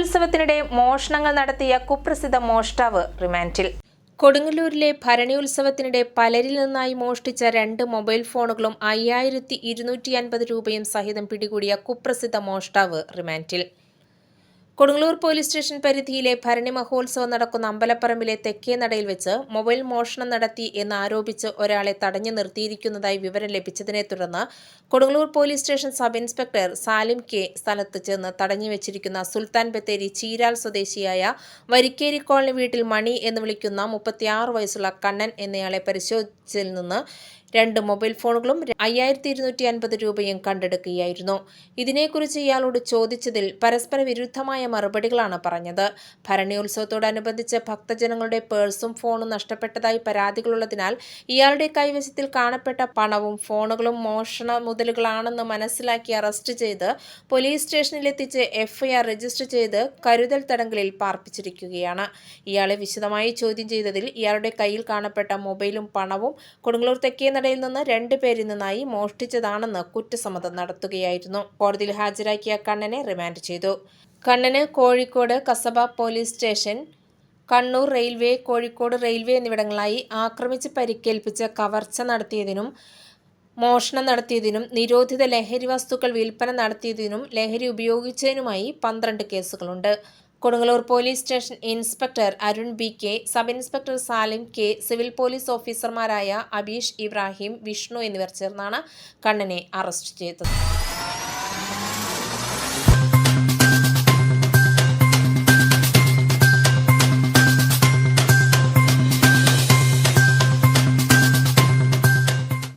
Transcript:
ഉത്സവത്തിനിടെ മോഷണങ്ങൾ നടത്തിയ കുപ്രസിദ്ധ മോഷ്ടാവ് റിമാൻഡിൽ. കൊടുങ്ങല്ലൂരിലെ ഭരണി ഉത്സവത്തിനിടെ പലരിൽ നിന്നായി മോഷ്ടിച്ച രണ്ട് മൊബൈൽ ഫോണുകളും അയ്യായിരത്തി ഇരുന്നൂറ്റി അൻപത് രൂപയും സഹിതം പിടികൂടിയ കുപ്രസിദ്ധ മോഷ്ടാവ് റിമാൻഡിൽ. കൊടുങ്ങല്ലൂർ പോലീസ് സ്റ്റേഷൻ പരിധിയിലെ ഭരണി മഹോത്സവം നടക്കുന്ന അമ്പലപ്പറമ്പിലെ തെക്കേ നടയിൽ വെച്ച് മൊബൈൽ മോഷണം നടത്തി എന്ന് ആരോപിച്ച് ഒരാളെ തടഞ്ഞു നിർത്തിയിരിക്കുന്നതായി വിവരം ലഭിച്ചതിനെ തുടർന്ന് Kodungallur police station sub inspector Salim K സ്ഥലത്ത് ചെന്ന് തടഞ്ഞു വെച്ചിരിക്കുന്ന സുൽത്താൻ ബത്തേരി ചീരാൽ സ്വദേശിയായ വരിക്കേരി കോളനി വീട്ടിൽ മണി എന്ന് വിളിക്കുന്ന മുപ്പത്തിയാറ് വയസ്സുള്ള കണ്ണൻ എന്നയാളെ പരിശോധിച്ചതിൽ നിന്ന് രണ്ട് മൊബൈൽ ഫോണുകളും അയ്യായിരത്തി ഇരുന്നൂറ്റി അൻപത് രൂപയും കണ്ടെടുക്കുകയായിരുന്നു. ഇതിനെക്കുറിച്ച് ഇയാളോട് ചോദിച്ചതിൽ പരസ്പര വിരുദ്ധമായ മറുപടികളാണ് പറഞ്ഞത്. ഭരണിയോത്സവത്തോടനുബന്ധിച്ച് ഭക്തജനങ്ങളുടെ പേഴ്സും ഫോണും നഷ്ടപ്പെട്ടതായി പരാതികളുള്ളതിനാൽ ഇയാളുടെ കൈവശത്തിൽ കാണപ്പെട്ട പണവും ഫോണുകളും മോഷണ മുതലുകളാണെന്ന് മനസ്സിലാക്കി അറസ്റ്റ് ചെയ്ത് പോലീസ് സ്റ്റേഷനിലെത്തിച്ച് എഫ്ഐആർ രജിസ്റ്റർ ചെയ്ത് കരുതൽ തടങ്കലിൽ പാർപ്പിച്ചിരിക്കുകയാണ്. ഇയാളെ വിശദമായി ചോദ്യം ചെയ്തതിൽ ഇയാളുടെ കയ്യിൽ കാണപ്പെട്ട മൊബൈലും പണവും കൊടുങ്ങല്ലൂർ തെക്കേ നടയിൽ നിന്ന് രണ്ടുപേരിൽ നിന്നായി മോഷ്ടിച്ചതാണെന്ന് കുറ്റസമ്മതം നടത്തുകയായിരുന്നു. കോടതിയിൽ ഹാജരാക്കിയ കണ്ണനെ റിമാൻഡ് ചെയ്തു. കണ്ണന് Kozhikode Kasaba police station. Kannur railway Kozhikode railway എന്നിവിടങ്ങളായി ആക്രമിച്ച് പരിക്കേൽപ്പിച്ച് കവർച്ച നടത്തിയതിനും മോഷണം നടത്തിയതിനും നിരോധിത ലഹരി വസ്തുക്കൾ വിൽപ്പന നടത്തിയതിനും ലഹരി ഉപയോഗിച്ചതിനുമായി പന്ത്രണ്ട് കേസുകളുണ്ട്. Kodungallur police station inspector Arun B K sub inspector Salim K civil police ഓഫീസർമാരായ അബീഷ് ഇബ്രാഹിം വിഷ്ണു എന്നിവർ ചേർന്നാണ് കണ്ണനെ അറസ്റ്റ് ചെയ്തത്.